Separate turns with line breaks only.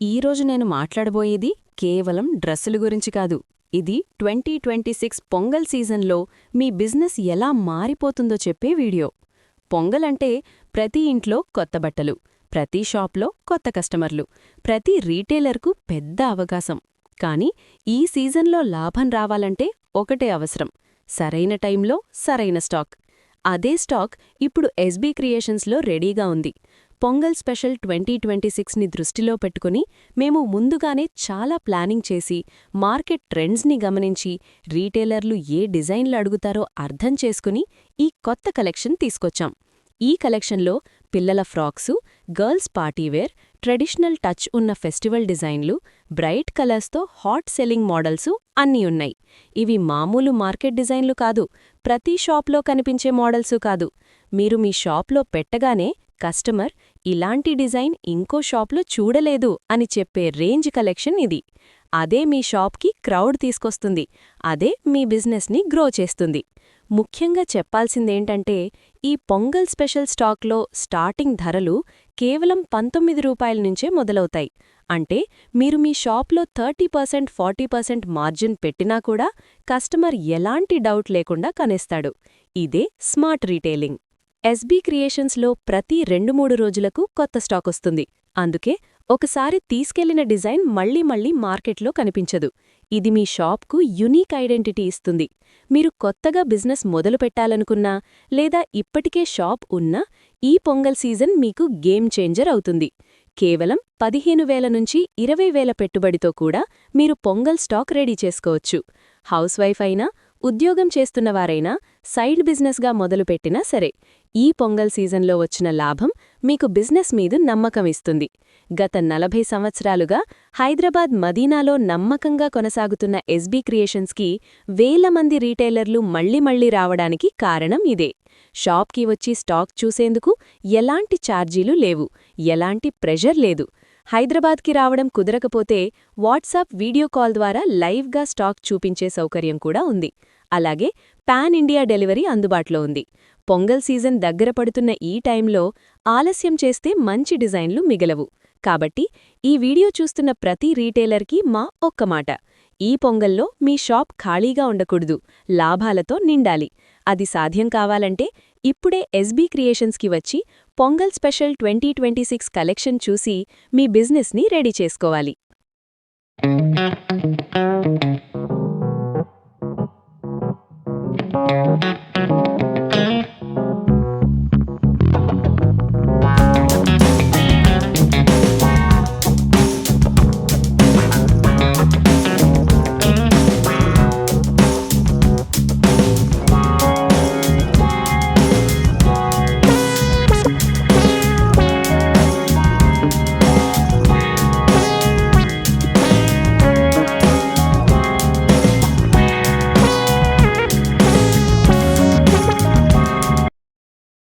ఈరోజు నేను మాట్లాడబోయేది కేవలం డ్రెస్సుల గురించి కాదు. ఇది ట్వంటీ ట్వంటీ సిక్స్ పొంగల్ సీజన్లో మీ బిజినెస్ ఎలా మారిపోతుందో చెప్పే వీడియో. పొంగల్ అంటే ప్రతి ఇంట్లో కొత్త బట్టలు ప్రతి షాప్లో కొత్త కస్టమర్లు ప్రతి రీటైలర్కు పెద్ద అవకాశం. కానీ ఈ సీజన్లో లాభం రావాలంటే ఒకటే అవసరం సరైన టైంలో సరైన స్టాక్. అదే స్టాక్ ఇప్పుడు ఎస్బీ క్రియేషన్స్లో రెడీగా ఉంది. పొంగల్ స్పెషల్ ట్వంటీ ట్వంటీ సిక్స్ని దృష్టిలో పెట్టుకుని మేము ముందుగానే చాలా ప్లానింగ్ చేసి మార్కెట్ ట్రెండ్స్ని గమనించి రీటైలర్లు ఏ డిజైన్లు అడుగుతారో అర్థం చేసుకుని ఈ కొత్త కలెక్షన్ తీసుకొచ్చాం. ఈ కలెక్షన్లో పిల్లల frocks girls partywear traditional touch ఉన్న ఫెస్టివల్ డిజైన్లు బ్రైట్ కలర్స్తో హాట్ సెల్లింగ్ మోడల్సు అన్నీ ఉన్నాయి. ఇవి మామూలు మార్కెట్ డిజైన్లు కాదు ప్రతి షాప్లో కనిపించే మోడల్సు కాదు. మీరు మీ షాప్లో పెట్టగానే కస్టమర్ ఇలాంటి డిజైన్ ఇంకో షాప్లో చూడలేదు అని చెప్పే రేంజ్ కలెక్షన్ ఇది. అదే మీ షాప్కి క్రౌడ్ తీసుకొస్తుంది. అదే మీ బిజినెస్ని గ్రో చేస్తుంది. ముఖ్యంగా చెప్పాల్సిందేంటంటే ఈ పొంగల్ స్పెషల్ స్టాక్లో స్టార్టింగ్ ధరలు కేవలం పంతొమ్మిది రూపాయల నుంచే మొదలవుతాయి. అంటే మీరు మీ షాప్లో thirty percent forty percent margin పెట్టినా కూడా కస్టమర్ ఎలాంటి డౌట్ లేకుండా కనేస్తాడు. ఇదే స్మార్ట్ రీటైలింగ్. ఎస్బీ క్రియేషన్స్లో ప్రతి రెండు మూడు రోజులకు కొత్త స్టాక్ వస్తుంది. అందుకే ఒకసారి తీసుకెళ్ళిన డిజైన్ మళ్ళీ మళ్ళీ మార్కెట్లో కనిపించదు. ఇది మీ షాప్కు యునీక్ ఐడెంటిటీ ఇస్తుంది. మీరు కొత్తగా బిజినెస్ మొదలు పెట్టాలనుకున్నా లేదా ఇప్పటికే షాప్ ఉన్నా ఈ పొంగల్ సీజన్ మీకు గేమ్ చేంజర్ అవుతుంది. కేవలం పదిహేను వేల నుంచి ఇరవై వేల పెట్టుబడితో కూడా మీరు పొంగల్ స్టాక్ రెడీ చేసుకోవచ్చు. హౌస్ వైఫ్ అయినా ఉద్యోగం చేస్తున్నవారైనా సైడ్ బిజినెస్గా మొదలుపెట్టినా సరే ఈ పొంగల్ సీజన్లో వచ్చిన లాభం మీకు బిజినెస్ మీద నమ్మకం ఇస్తుంది. గత నలభై సంవత్సరాలుగా హైదరాబాద్ మదీనాలో నమ్మకంగా కొనసాగుతున్న ఎస్బీ క్రియేషన్స్కి వేల మంది రీటైలర్లు మళ్ళీ మళ్ళీ రావడానికి కారణం ఇదే. షాప్కి వచ్చి స్టాక్ చూసేందుకు ఎలాంటి ఛార్జీలు లేవు ఎలాంటి ప్రెషర్ లేదు. హైదరాబాద్కి రావడం కుదరకపోతే వాట్సాప్ వీడియో కాల్ ద్వారా లైవ్గా స్టాక్ చూపించే సౌకర్యం కూడా ఉంది. అలాగే పాన్ ఇండియా డెలివరీ అందుబాటులో ఉంది. పొంగల్ సీజన్ దగ్గర పడుతున్న ఈ టైంలో ఆలస్యం చేస్తే మంచి డిజైన్లు మిగలవు. కాబట్టి ఈ వీడియో చూస్తున్న ప్రతి రీటైలర్కి మా ఒక్క మాట. ఈ పొంగల్లో మీ షాప్ ఖాళీగా ఉండకూడదు. లాభాలతో నిండాలి. అది సాధ్యం కావాలంటే ఇప్పుడే ఎస్బీ క్రియేషన్స్కి వచ్చి Pongal special twenty twenty six collection చూసి మీ బిజినెస్ని రెడీ చేసుకోవాలి.
Thank you.